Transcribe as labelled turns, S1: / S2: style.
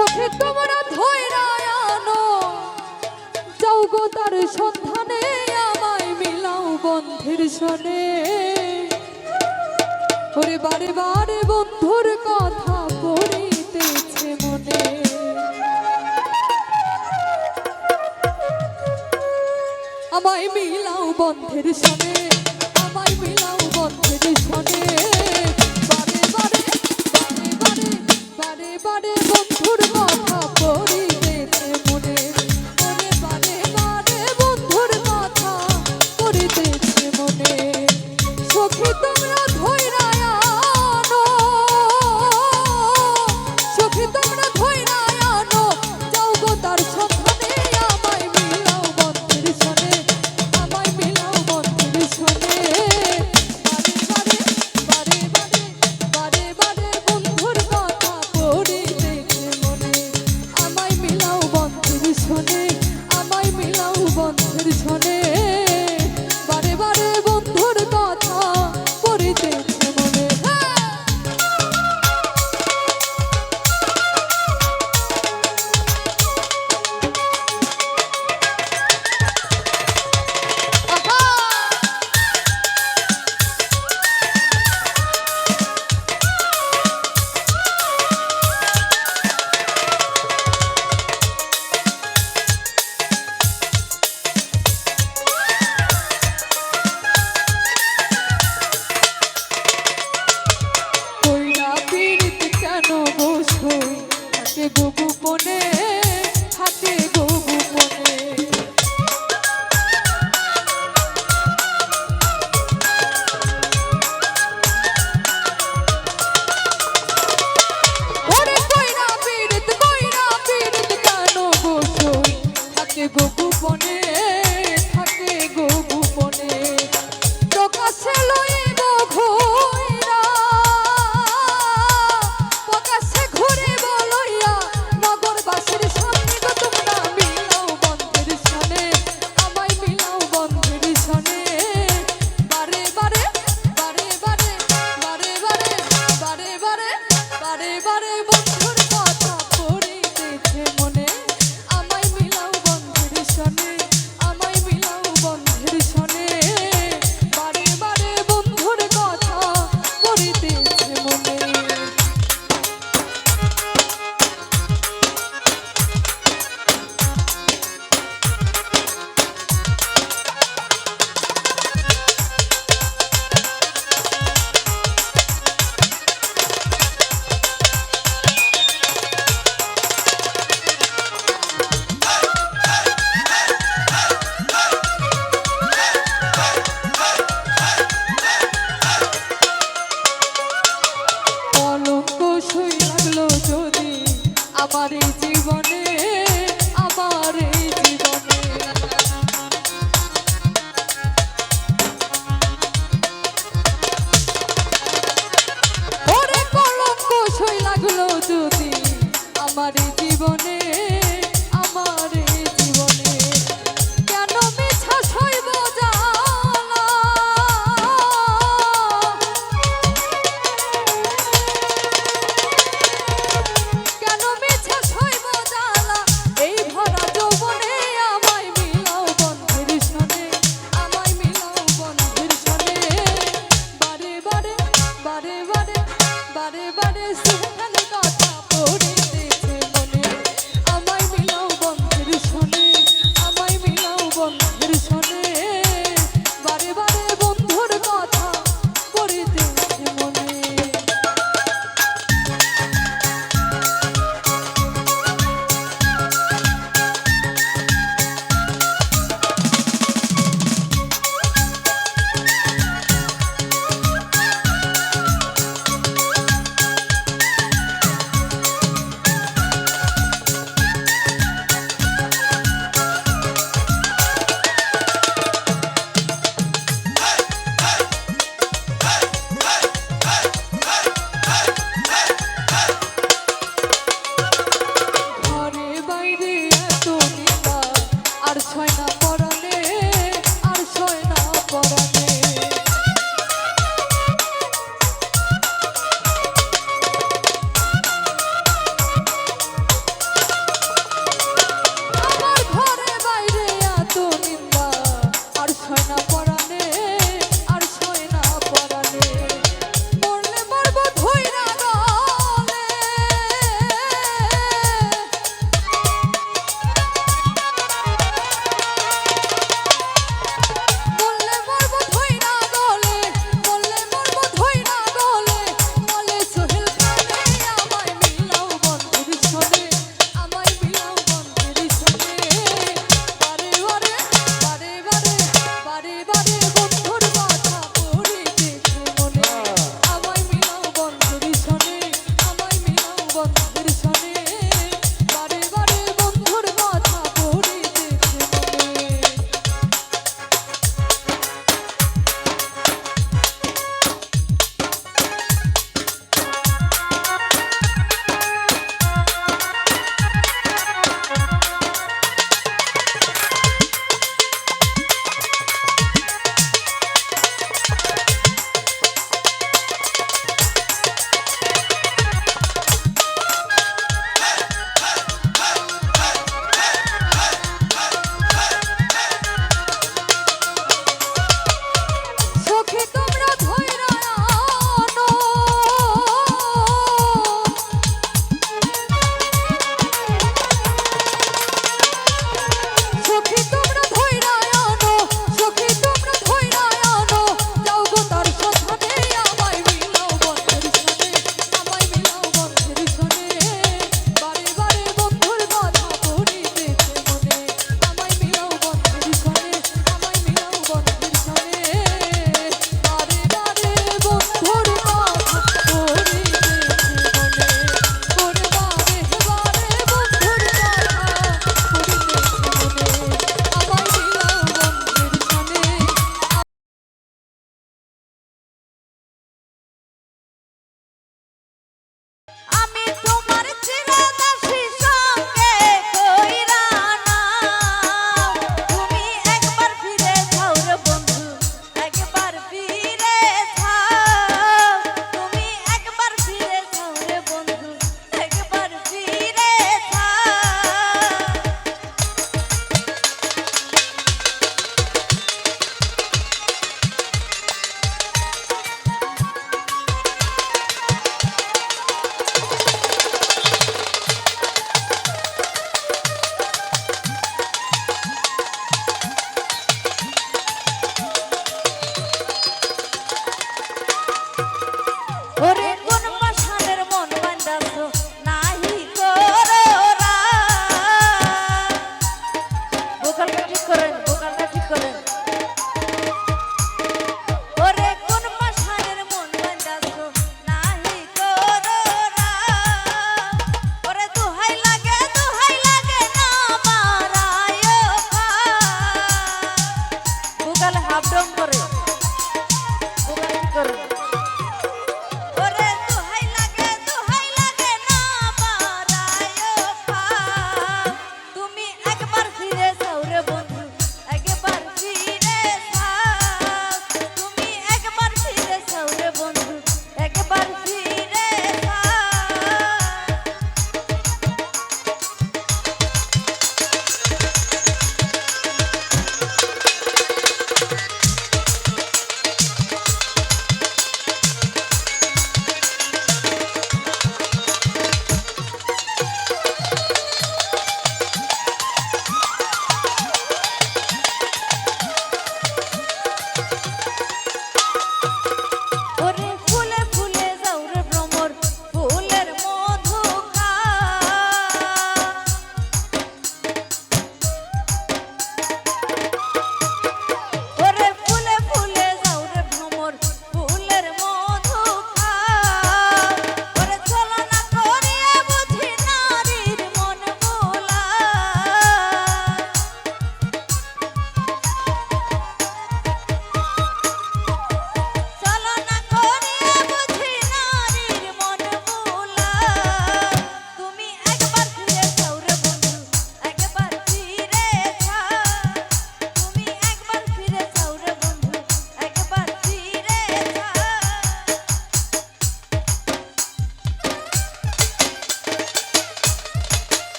S1: চোখে তোমরা ধৈরা আনো। যাও গো তার সন্ধানে, আমায় মিলাও বন্ধের সনে। ওরে বারে বারে বন্ধুর কথা পড়িতেছে মনে। আমায় মিলাও বন্ধের সনে, আমায় মিলাও বন্ধের শোনে বারে বারে বারে বারে বারে বন্ধুর about it. বারে বারে বারে